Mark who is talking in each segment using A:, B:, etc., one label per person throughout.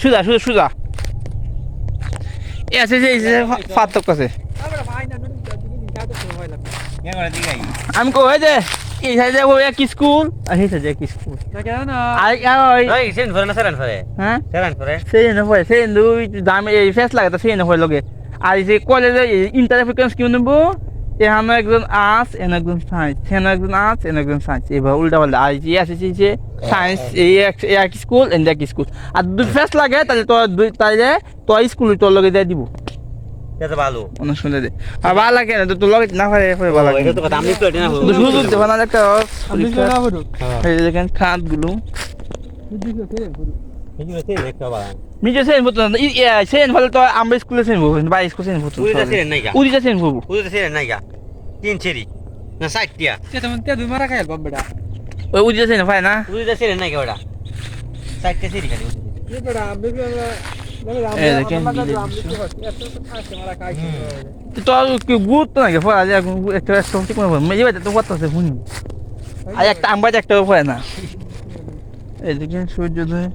A: সুজা সুজা সুজা। এ আছে যে এই যে ফাতক আছে।
B: কে
A: আমি ওই যে এই সাইডে ও এক স্কুল? আর সেই সাইডে এক স্কুল। আর আর ওই
B: সেন ফরে না সেরান ফরে
A: হ্যাঁ?
B: ফরে
A: সেই জন্য হয় সেই জন্য দামে এই ফেস লাগে তো সেই হয় লগে। আর এই যে কলেজে ইন্টার স্কিল নেব। এখানে একজন আর্টস এন একজন সায়েন্স সেখানে একজন আর্টস এন একজন সায়েন্স। এবার উল্টা পাল্টা আর যে আছে যে সায়েন্স এই এক এই এক স্কুল এন এক স্কুল। আর দুই ফেস লাগে তাহলে তোর দুই তাহলে তোর স্কুল তোর লগে দিয়ে দিব।
B: এটা ভালো।
A: অনেক শুনে দে আর ভালো লাগে না তো তোর লগে না পারে ভালো লাগে
B: এটা তো আমি তো এটা না
A: তো শুধু দেবো না একটা এই দেখেন খাতগুলো।
B: সেন বাবা
A: ফলে তো আমরা স্কুলে সেন ভূত বা স্কুল সেন ভূত
B: উড়িটা সেন নাই গা
A: উড়িটা সেন ভূত
B: উড়িটা সেন নাই গা তিন ছেড়ি না সাইড টিয়া
A: ওই উড়িটা সেন পায় না
B: উড়িটা সেন নাই গা ওটা সাইড তে ছেড়ি খালি
A: এই দেখেন তো কি গুরুত্ব নাকি ফলে আজ একটা ঠিক মনে তো কত আছে শুনি আর একটা আম একটা হয় না এই দেখেন সূর্যোদয়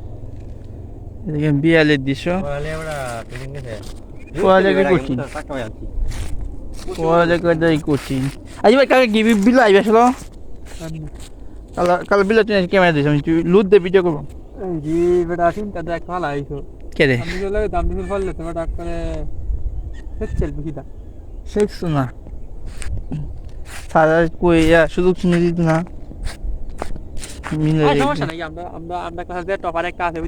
A: দেখেন বিয়ালের দৃশ্য।
B: বলে ওটা ট্রেনিং গেছে
A: পড়ালেখা করছি। পড়ালেখাটাই কঠিন আজ ভাই কালকে গিবি বিল আইবে আসলো? কাল কাল বিল তুই ক্যামেরা দিস আমি তুই লুট দে ভিডিও করব। কে রে? দেখছ না। সারা কই ইয়া সুযোগ শুনে দিত না। মিলে
C: সমস্যা নাই আমরা আমরা আমরা ক্লাস টপার একটা আছে